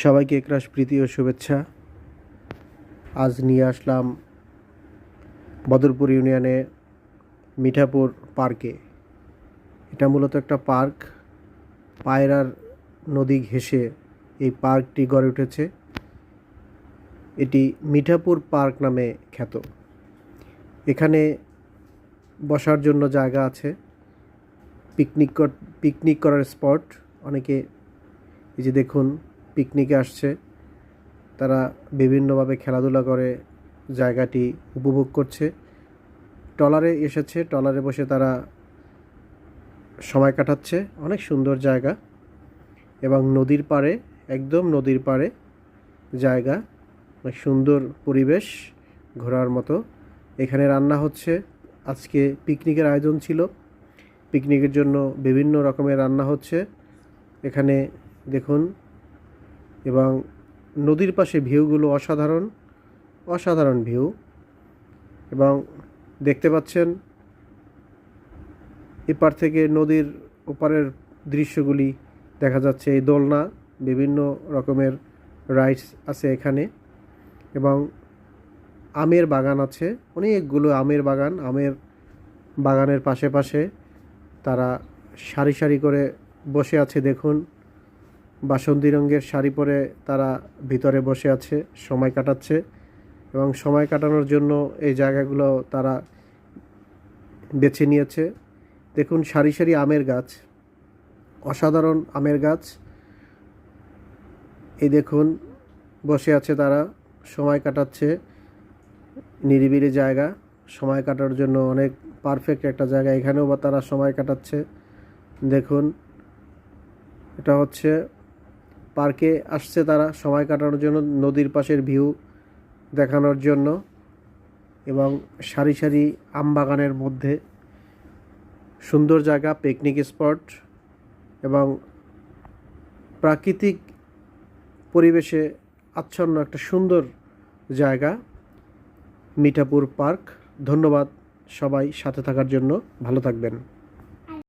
সবাইকে একরাশ প্রীতি ও শুভেচ্ছা। আজ নিয়ে আসলাম বদরপুর ইউনিয়নে মিঠাপুর পার্কে। এটা মূলত একটা পার্ক। পায়রার নদী ঘেঁষে এই পার্কটি গড়ে উঠেছে। এটি মিঠাপুর পার্ক নামে খ্যাত। এখানে বসার জন্য জায়গা আছে। পিকনিক পিকনিক করার স্পট। অনেকে এই যে দেখুন পিকনিকে আসছে। তারা বিভিন্নভাবে খেলাধুলা করে, জায়গাটি উপভোগ করছে। ট্রলারে এসেছে, ট্রলারে বসে তারা সময় কাটাচ্ছে। অনেক সুন্দর জায়গা এবং নদীর পাড়ে, একদম নদীর পাড়ে জায়গা। অনেক সুন্দর পরিবেশ ঘোরার মতো। এখানে রান্না হচ্ছে। আজকে পিকনিকের আয়োজন ছিল। পিকনিকের জন্য বিভিন্ন রকমের রান্না হচ্ছে। এখানে দেখুন এবং নদীর পাশে ভিউগুলো অসাধারণ অসাধারণ ভিউ। এবং দেখতে পাচ্ছেন, এপার থেকে নদীর ওপারের দৃশ্যগুলি দেখা যাচ্ছে, এই দোলনা, বিভিন্ন রকমের রাইডস আছে এখানে। এবং আমের বাগান আছে, অনেকগুলো আমের বাগান, আমের বাগানের পাশে পাশে তারা সারি সারি করে বসে আছে দেখুন। বাসন্তী রঙের শাড়ি পরে তারা ভিতরে বসে আছে, সময় কাটাচ্ছে এবং সময় কাটানোর জন্য এই জায়গাগুলো তারা বেছে নিয়েছে। দেখুন, সারি সারি আমের গাছ, অসাধারণ আমের গাছ। এই দেখুন, বসে আছে তারা, সময় কাটাচ্ছে, নিরিবিলি জায়গা। সময় কাটার জন্য অনেক পারফেক্ট একটা জায়গা, এখানেও বা তারা সময় কাটাচ্ছে। দেখুন, এটা হচ্ছে পার্কে আসছে তারা সময় কাটানোর জন্য, নদীর পাশের ভিউ দেখানোর জন্য এবং সারি সারি আম বাগানের মধ্যে সুন্দর জায়গা পিকনিক স্পট এবং প্রাকৃতিক পরিবেশে আচ্ছন্ন একটা সুন্দর জায়গা, মিঠাপুর পার্ক। ধন্যবাদ সবাই সাথে থাকার জন্য। ভালো থাকবেন।